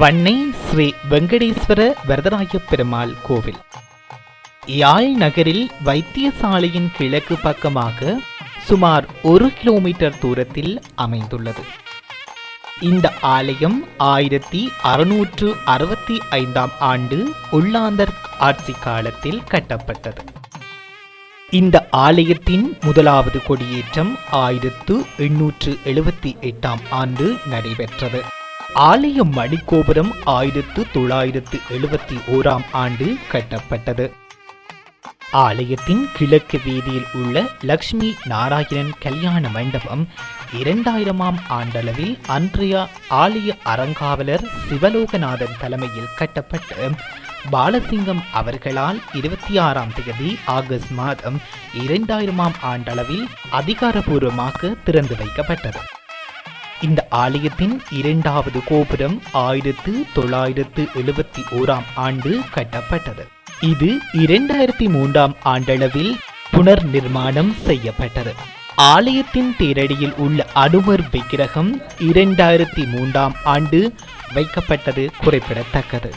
வன்னை ஸ்ரீ வெங்கடேஸ்வர வரதராய பெருமாள் கோவில். யாழ் நகரில் வைத்தியசாலையின் கிழக்கு பக்கமாக சுமார் ஒரு கிலோமீட்டர் தூரத்தில் அமைந்துள்ளது. இந்த ஆலயம் ஆயிரத்தி அறுநூற்று அறுபத்தி ஐந்தாம் ஆண்டு உள்ளாந்தர் ஆட்சி காலத்தில் கட்டப்பட்டது. இந்த ஆலயத்தின் முதலாவது கொடியேற்றம் ஆயிரத்து எண்ணூற்று எழுபத்தி எட்டாம் ஆண்டு நடைபெற்றது. ஆலய மணிக்கோபுரம் ஆயிரத்து தொள்ளாயிரத்து எழுபத்தி ஓராம் ஆண்டு கட்டப்பட்டது. ஆலயத்தின் கிழக்கு வீதியில் உள்ள லக்ஷ்மி நாராயணன் கல்யாண மண்டபம் இரண்டாயிரமாம் ஆண்டளவில் அன்றைய ஆலய அறங்காவலர் சிவலோகநாதன் தலைமையில் கட்டப்பட்டு பாலசிங்கம் அவர்களால் இருபத்தி ஆறாம் தேதி ஆகஸ்ட் மாதம் இரண்டாயிரமாம் ஆண்டளவில் அதிகாரபூர்வமாக திறந்து வைக்கப்பட்டது. இந்த ஆலயத்தின் இரண்டாவது கோபுரம் ஆயிரத்து தொள்ளாயிரத்து எழுபத்தி ஓராம் ஆண்டு கட்டப்பட்டது. இது இரண்டாயிரத்தி மூன்றாம் ஆண்டளவில் புனர் நிர்மாணம் செய்யப்பட்டது. ஆலயத்தின் தேரடியில் உள்ள அனுமர் விக்கிரகம் இரண்டாயிரத்தி மூன்றாம் ஆண்டு வைக்கப்பட்டது குறிப்பிடத்தக்கது.